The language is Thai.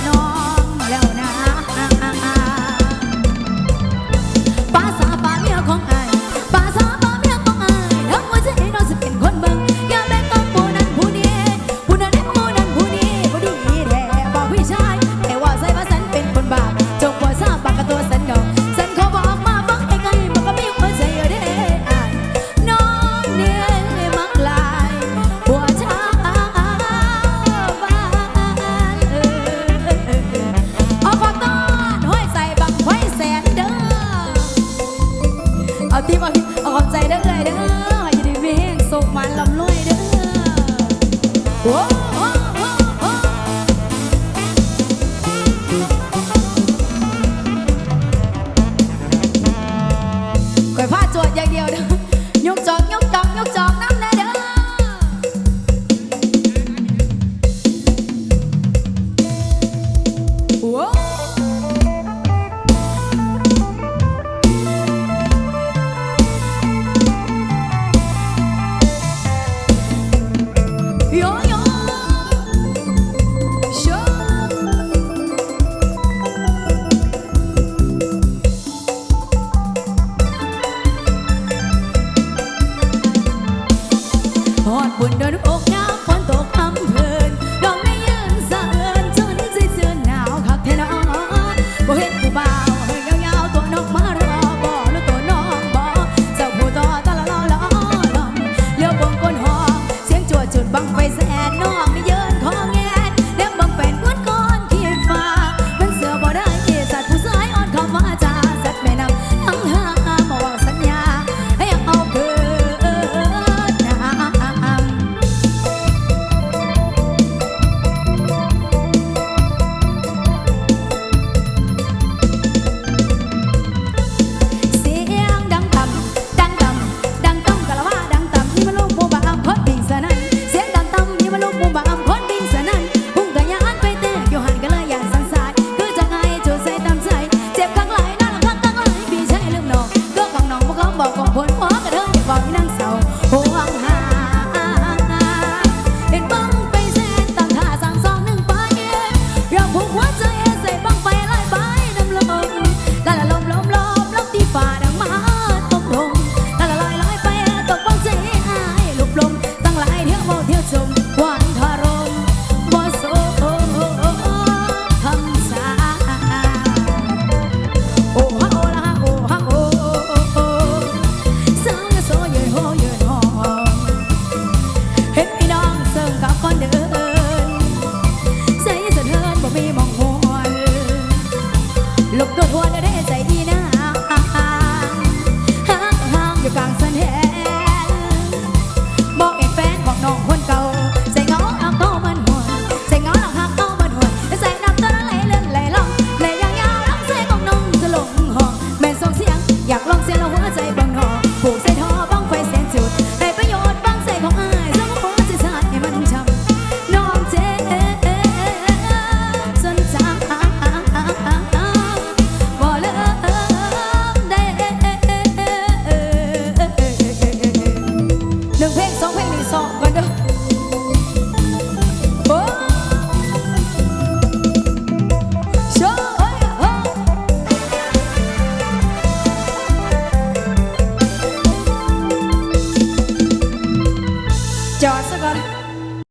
no. คอยพาจวดอย่างเดียวเด้อยกจอกยกจอกยกจอกนะ ทอดบุญโดนอกน้ำ หัวใจใส่บังไฟลายใบน้ำลมลาละลมลมลมลมที่ฝ่าดังมาตกลงลาละลอยลอยไปตกบังใจอายลุกลงตั้งหลายเที่ยวเมเที่ยวชม Tô voando, eu